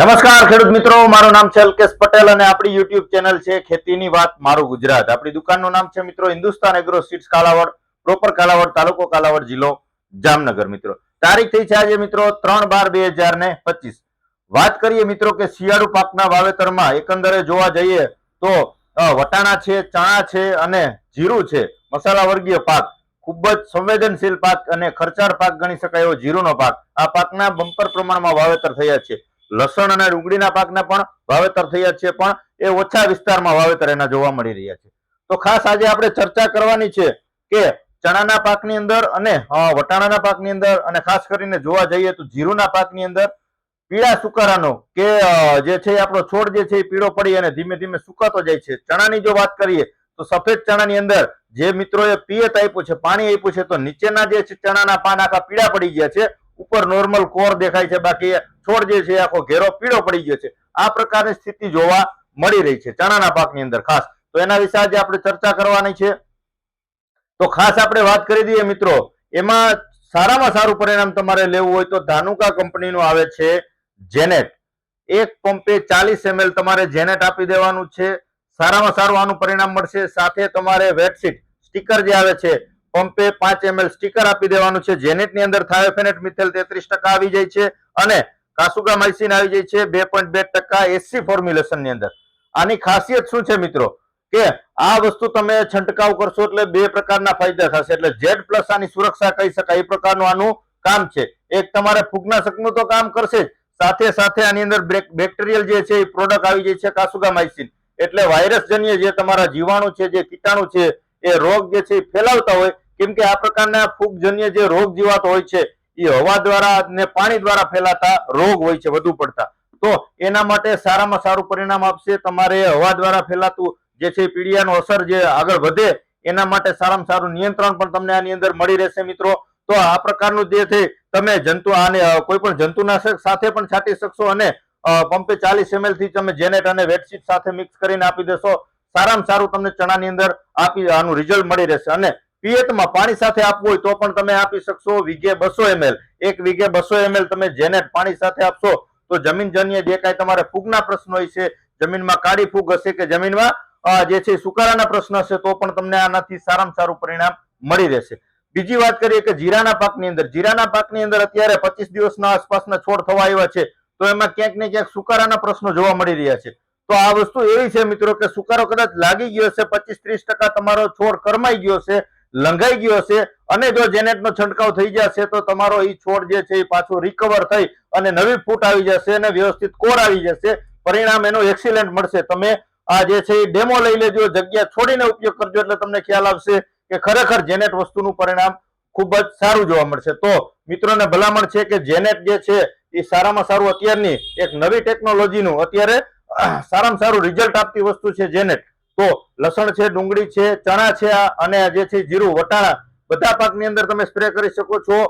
નમસ્કાર ખેડૂત મિત્રો, મારું નામ છે અલ્કેશ પટેલ અને આપણી યુટ્યુબ ચેનલ છે ખેતીની વાત, મારું ગુજરાત. આપણી દુકાનનું નામ છે મિત્રો Hindustan agro seeds Kalavad proper Kalavad, તાલુકો કાલાવડ જિલ્લો, જામનગર મિત્રો. તારીખ થઈ છે આજે મિત્રો ત્રણ બાર બે હજાર ને પચીસ. વાત કરીએ મિત્રો કે શિયાળુ પાકના વાવેતરમાં એકંદરે જોવા જઈએ તો વટાણા છે, ચણા છે અને જીરું છે. મસાલા વર્ગીય પાક. ખૂબ જ સંવેદનશીલ પાક અને ખર્ચાળ પાક ગણી શકાય એવો જીરુનો પાક. આ પાકના બમ્પર પ્રમાણમાં વાવેતર થયા છે. લસણ અને ડુંગળીના પાકના પણ વાવેતર થયા છે, પણ એ ઓછા વિસ્તારમાં વાવેતર એના જોવા મળી રહ્યા છે. તો ખાસ આજે આપણે ચર્ચા કરવાની છે કે ચણાના પાકની અંદર અને વટાણાના પાકની અંદર અને ખાસ કરીને જોવા જઈએ તો જીરુના પાકની અંદર પીળા સુકારાનો કે જે છે આપણો છોડ જે છે એ પીળો પડી અને ધીમે ધીમે સુકાતો જાય છે. ચણાની જો વાત કરીએ તો સફેદ ચણાની અંદર જે મિત્રોએ પિયત આપ્યું છે, પાણી આપ્યું છે, તો નીચેના જે છે ચણાના પાન આખા પીળા પડી ગયા છે. ઉપર નોર્મલ કોર દેખાય છે, બાકી છોડ જે છે આખો ઘેરો પીળો પડી ગયો છે. આ પ્રકારની સ્થિતિ જોવા મળી રહી છે ચણાના પાકની અંદર ખાસ. તો એના વિશે આજે આપણે ચર્ચા કરવાની છે. તો ખાસ આપણે વાત કરી દઈએ મિત્રો, એમાં સારામાં સારું પરિણામ તમારે લેવું હોય તો ધાનુકા કંપનીનું આવે છે જેનેટ એક પંપે ચાલીસ એમએલ તમારે જેનેટ આપી દેવાનું છે. સારામાં સારું આનું પરિણામ મળશે. સાથે તમારે વેટશીટ સ્ટીકર જે આવે છે, પંપે પાંચ એમએલ સ્ટીકર આપી દેવાનું છે. જેનેટની અંદર થાયોફેનેટ મિથેલ તેત્રીસ ટકા આવી જાય છે. અને કાસુગા માઇસિન આવી જાય છે બે પોઈન્ટ બે ટકા એસી ફોર્મ્યુલેશનની અંદર. આની ખાસિયત શું છે મિત્રો? કે આ વસ્તુ તમે છંટકાવ કરશો એટલે બે પ્રકારના ફાયદા થશે. એટલે ઝેડ પ્લસ આની સુરક્ષા કહી શકાય. એ પ્રકારનું આનું કામ છે. એક તમારે ફૂગનાશકનું તો કામ કરશે જ. સાથે સાથે આની અંદર બેક્ટેરિયલ જે છે એ પ્રોડક્ટ આવી જાય છે કાસુગા માઇસિન એટલે વાયરસ જન્ય જે તમારા જીવાણુ છે, જે કીટાણુ છે, એ રોગ જે છે એ ફેલાવતા હોય, કેમ કે આ પ્રકારના ફૂગજન્ય જે રોગ જીવાતો હોય છે એ હવા દ્વારા ને પાણી દ્વારા ફેલાતા રોગ હોય છે, વધુ પડતા. તો એના માટે સારામાં સારું પરિણામ આપશે તમારે હવા દ્વારા ફેલાતું જે છે પીડિયાનો અસર જે આગળ વધે એના માટે સારામાં સારું નિયંત્રણ પણ તમને આની અંદર મળી રહેશે મિત્રો. તો આ પ્રકારનું જે છે, તમે જંતુ આને કોઈ પણ જંતુનાશક સાથે પણ છાંટી શકશો અને પંપે ચાલીસ એમએલથી તમે જેનેટ અને વેટશીટ સાથે મિક્સ કરીને આપી દેશો. સારામાં સારું તમને ચણાની અંદર આપી, આનું રિઝલ્ટ મળી રહેશે અને પિયતમાં પાણી સાથે આપવું હોય તો પણ તમે આપી શકશો વીઘે બસો એમએલ. એક વીઘે બસો એમએલ તમે જેનેટ પાણી સાથે આપશો તો જમીનજન્ય જે કાંઈ તમારે ફૂગના પ્રશ્નો હોય છે જમીનમાં કાળી ફૂગ હશે કે જમીનમાં જે છે સુકારાના પ્રશ્ન હશે તો પણ તમને આનાથી સારામાં સારું પરિણામ મળી રહેશે. બીજી વાત કરીએ કે જીરાના પાકની અંદર. જીરાના પાકની અંદર અત્યારે પચીસ દિવસના આસપાસના છોડ થવા આવ્યા છે. તો એમાં ક્યાંક ને ક્યાંક સુકારાના પ્રશ્નો જોવા મળી રહ્યા છે. તો આ વસ્તુ એવી છે મિત્રો કે સુકારો કદાચ લાગી ગયો છે પચીસ ત્રીસ ટકા તમારો છોડ કરમાઈ ગયો છે લંઘાઈ ગયો છે અને જો જેનેટનો છંટકાવ થઈ જશે તો તમારો એ છોડ જે છે એ પાછો રિકવર થઈ અને નવી ફૂટ આવી જશે અને વ્યવસ્થિત કોર આવી જશે. પરિણામ એનો એક્સિલન્ટ મળશે. તમે આ જે છે એ ડેમો લઈ લેજો, જગ્યા છોડીને ઉપયોગ કરજો એટલે તમને ખ્યાલ આવશે કે ખરેખર જેનેટ વસ્તુનું પરિણામ ખૂબ જ સારું જોવા મળશે. તો મિત્રોને ભલામણ છે કે જેનેટ જે છે એ સારામાં સારું અત્યારની એક નવી ટેકનોલોજીનું અત્યારે સારામાં સારું રિઝલ્ટ આપતી વસ્તુ છે જેનેટ. તો લસણ છે, ડુંગળી છે, ચણા છે અને જે છે જીરું, વટાણા, બધા પાકની અંદર તમે સ્પ્રે કરી શકો છો.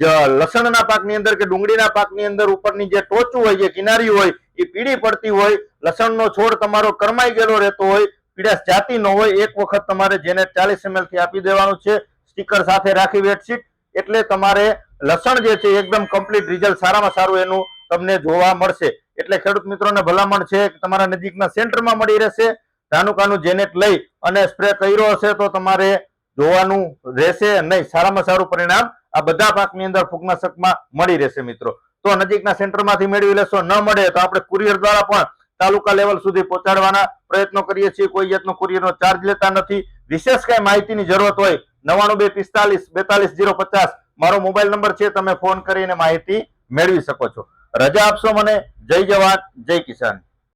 લસણના પાકની અંદર કે ડુંગળીના પાકની અંદર ઉપરની જે ટોચું હોય, જે કિનારી હોય, એ પીળી પડતી હોય. લસણનો છોડ તમારો કરમાઈ ગયેલો રહેતો હોય પીડાશ જાતી ન હોય, એક વખત તમારે જેને ચાલીસ એમએલથી આપી દેવાનું છે સ્ટીકર સાથે રાખી બેડશીટ એટલે તમારે લસણ જે છે એકદમ કમ્પ્લીટ રિઝલ્ટ સારામાં સારું એનું તમને જોવા મળશે. એટલે ખેડૂત મિત્રોને ભલામણ છે કે તમારા નજીકના સેન્ટરમાં મળી રહેશે. ધાનુકાનું જેનેટ લઈ અને સ્પ્રે કર્યો હશે તો તમારે જોવાનું રહેશે. નહીં, સારામાં સારું પરિણામ આ બધા પાકની અંદર ફૂગનાશકમાં મળી રહેશે મિત્રો. તો નજીકના સેન્ટરમાંથી મેળવી લેશો. ન મળે તો આપણે કુરિયર દ્વારા પણ તાલુકા લેવલ સુધી પહોંચાડવાના પ્રયત્નો કરીએ છીએ. કોઈ જાતનો કુરિયરનો ચાર્જ લેતા નથી. વિશેષ કઈ માહિતીની જરૂરત હોય, નવાણું બે પિસ્તાલીસ બેતાલીસ જીરો પચાસ મારો મોબાઈલ નંબર છે. તમે ફોન કરીને માહિતી મેળવી શકો છો. રજા આપશો મને. જય જવાન, જય કિસાન.